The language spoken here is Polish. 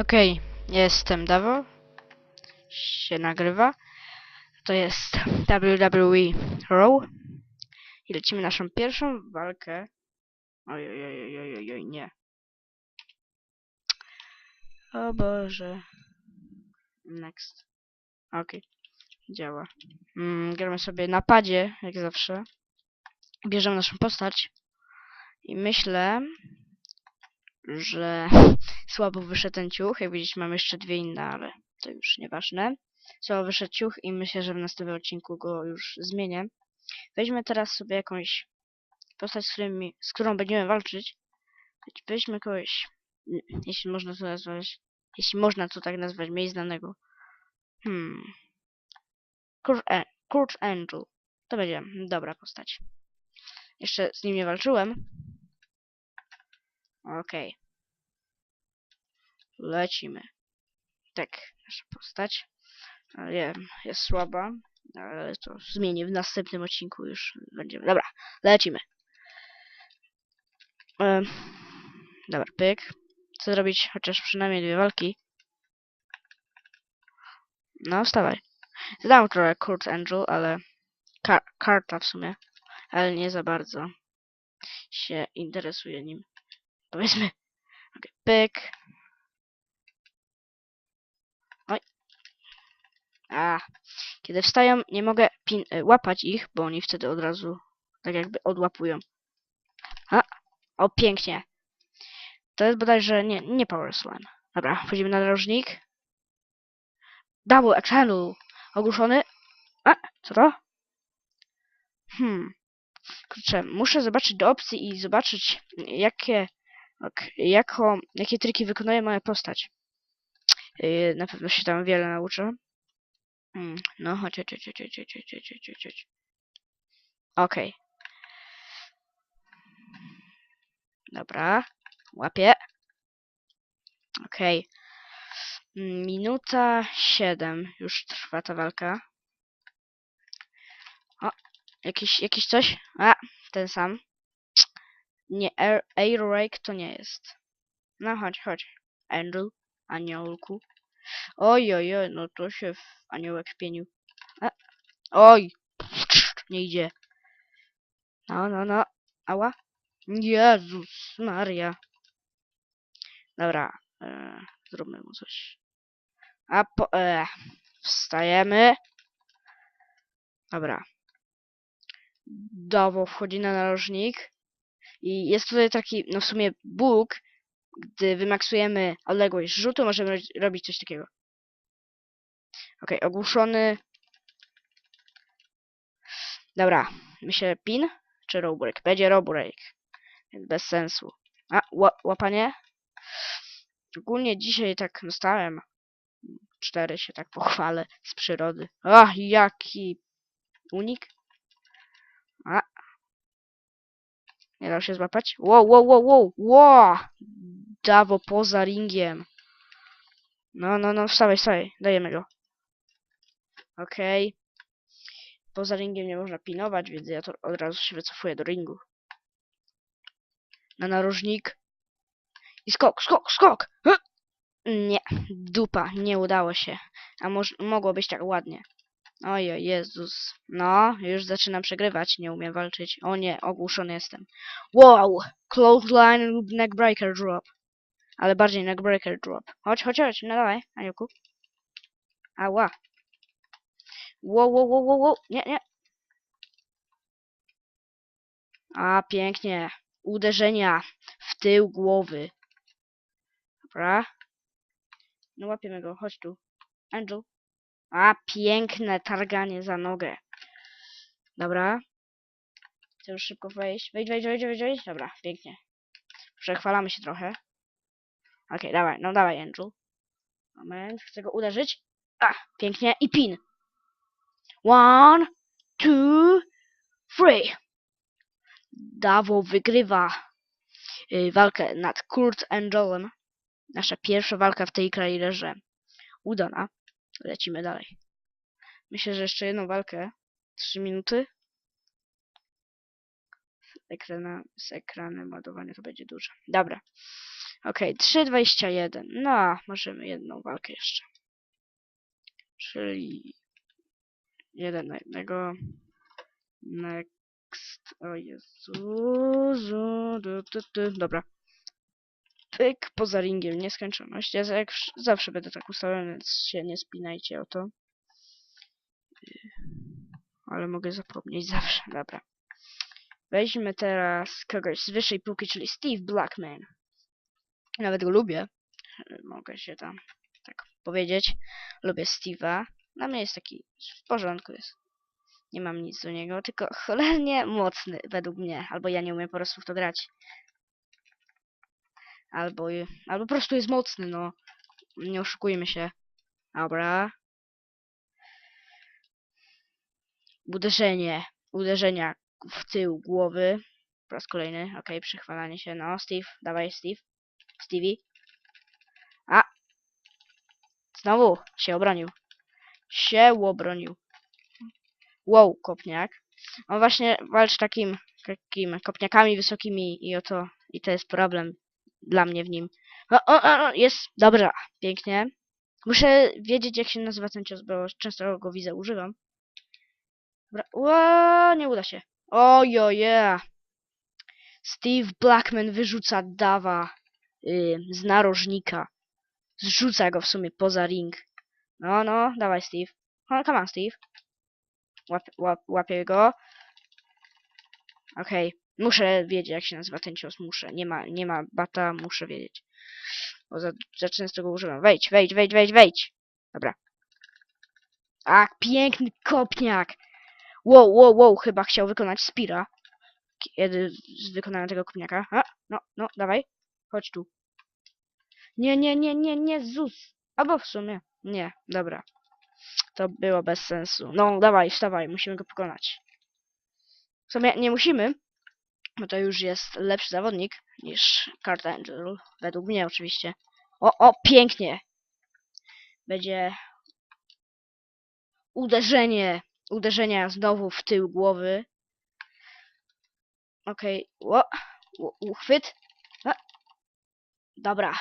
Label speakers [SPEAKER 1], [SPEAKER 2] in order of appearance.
[SPEAKER 1] Okej, jestem Dawo. Się nagrywa. To jest WWE Raw. I lecimy naszą pierwszą walkę. Oj, oj, oj, oj, oj, oj, nie. O Boże. Next. Okej. Działa. Mm, gramy sobie na padzie, jak zawsze. Bierzemy naszą postać. I myślę, że słabo wyszedł ten ciuch. Jak widzicie, mam jeszcze dwie inne, ale to już nieważne. Słabo wyszedł ciuch i myślę, że w następnym odcinku go już zmienię. Weźmy teraz sobie jakąś postać, z, którymi, z którą będziemy walczyć. Weźmy kogoś, jeśli można to nazwać, jeśli można to tak nazwać, mniej znanego. Hmm. Kurt, e, Kurt Angel. To będzie dobra postać. Jeszcze z nim nie walczyłem. Okej. Lecimy. Tak, nasza postać. Wiem, jest słaba, ale to zmienię w następnym odcinku już będziemy. Dobra, lecimy. Em, dobra, pyk. Chcę zrobić chociaż przynajmniej dwie walki. No, wstawaj. Zadałem trochę Kurt Angel, ale kar karta w sumie, ale nie za bardzo się interesuje nim. Powiedzmy. Okay, pyk. Oj. A. Kiedy wstają, nie mogę y, łapać ich, bo oni wtedy od razu tak jakby odłapują. A. O, pięknie. To jest bodajże nie, nie Power Slam. Dobra, wchodzimy na narożnik. Double Exhale. Ogłuszony. A, co to? Hmm. Kurczę, muszę zobaczyć do opcji i zobaczyć, jakie, ok, jako, jakie triki wykonuje moja postać. Yy, na pewno się tam wiele nauczę. Hmm, no chodź, chodź, chodź, chodź, chodź, chodź, chodź, chodź. Okej. Dobra, łapię. Okej. Okay. Minuta 7. Już trwa ta walka. O, jakiś, jakiś coś. A, ten sam. Nie, Air, Air Rake to nie jest. No chodź, chodź. Andrew, aniołku. Oj, oj, oj, no to się aniołek pienił. Oj, nie idzie. No, no, no. Ała. Jezus Maria. Dobra, e, zróbmy mu coś. A po, e, wstajemy. Dobra. Dawo wchodzi na narożnik. I jest tutaj taki, no w sumie bóg, gdy wymaksujemy odległość rzutu, możemy ro- robić coś takiego. Ok, ogłuszony. Dobra, myślę pin czy row break? Będzie row break. Więc bez sensu. A, ła łapanie? Ogólnie dzisiaj tak dostałem. Cztery się tak pochwalę z przyrody. Ach, jaki unik. A. Nie dał się złapać? Wow, wow, wow, wow, wow! Dawo poza ringiem. No, no, no, wstawaj, wstawaj, dajemy go. Okej. Poza ringiem nie można pinować, więc ja to od razu się wycofuję do ringu. Na narożnik. I skok, skok, skok! Hy! Nie, dupa, nie udało się. A moż, mogło być tak ładnie. Ojej, Jezus. No, już zaczynam przegrywać, nie umiem walczyć. O nie, ogłuszony jestem. Wow! Clothesline lub neckbreaker drop. Ale bardziej neckbreaker drop. Chodź, chodź, chodź, no dawaj, Aniołku. Ała. Wow, wow, wow, wow, wow. Nie, nie. A, pięknie. Uderzenia w tył głowy. Dobra. No łapiemy go, chodź tu. Angel. A, piękne targanie za nogę. Dobra. Chcę już szybko wejść. Wejdź, wejdź, wejdź, wejdź, wejdź. Dobra, pięknie. Przechwalamy się trochę. Okej, dawaj, no dawaj, Angel. Moment, chcę go uderzyć. A, pięknie. I pin. One, two, three. Dawo wygrywa y, walkę nad Kurt Angelem. Nasza pierwsza walka w tej karierze udana. Lecimy dalej. Myślę, że jeszcze jedną walkę. Trzy minuty. Z, ekrana, z ekranem ładowania to będzie dużo. Dobra. Okej, 3,21. No, możemy jedną walkę jeszcze. Czyli jeden na jednego. Next. O Jezu. zu, du, du, du. Dobra. Pyk poza ringiem, nieskończoność. Ja jak wsz- zawsze będę tak ustawiony, więc się nie spinajcie o to. Ale mogę zapomnieć zawsze, dobra. Weźmy teraz kogoś z wyższej półki, czyli Steve Blackman. Nawet go lubię. Mogę się tam tak powiedzieć. Lubię Steve'a. Dla mnie jest taki w porządku jest. Nie mam nic do niego, tylko cholernie mocny według mnie. Albo ja nie umiem po prostu w to grać. Albo, albo po prostu jest mocny, no. Nie oszukujmy się. Dobra. Uderzenie. Uderzenia w tył głowy. Po raz kolejny. Okej, przechwalanie się. No, Steve. Dawaj, Steve. Stevie. A! Znowu się obronił. Się obronił. Wow, kopniak. On właśnie walczy takim, takim kopniakami wysokimi i oto, i to jest problem dla mnie w nim. O, o, o, jest, dobra, pięknie. Muszę wiedzieć, jak się nazywa ten cios, bo często go widzę, używam. Dobra, Ło, nie uda się. Ojoje. Steve Blackman wyrzuca Dawa z narożnika. Zrzuca go w sumie poza ring. No, no, dawaj Steve. No, come on Steve. Łap, łap, łapię go. Okej, muszę wiedzieć jak się nazywa ten cios, muszę. Nie ma, nie ma bata, muszę wiedzieć. Bo za, za często go używam. Wejdź, wejdź, wejdź, wejdź, wejdź. Dobra. A, piękny kopniak. Wow, wow, wow, chyba chciał wykonać Spira. Kiedy z wykonania tego kopniaka. A, no, no, dawaj. Chodź tu. Nie, nie, nie, nie, nie, Zus. Albo w sumie. Nie, dobra. To było bez sensu. No, dawaj, wstawaj, musimy go pokonać. W sumie nie musimy, bo to już jest lepszy zawodnik niż Kurt Angel. Według mnie oczywiście. O, o, pięknie. Będzie uderzenie. Uderzenia znowu w tył głowy. Okej, okay. uchwyt. Dobra,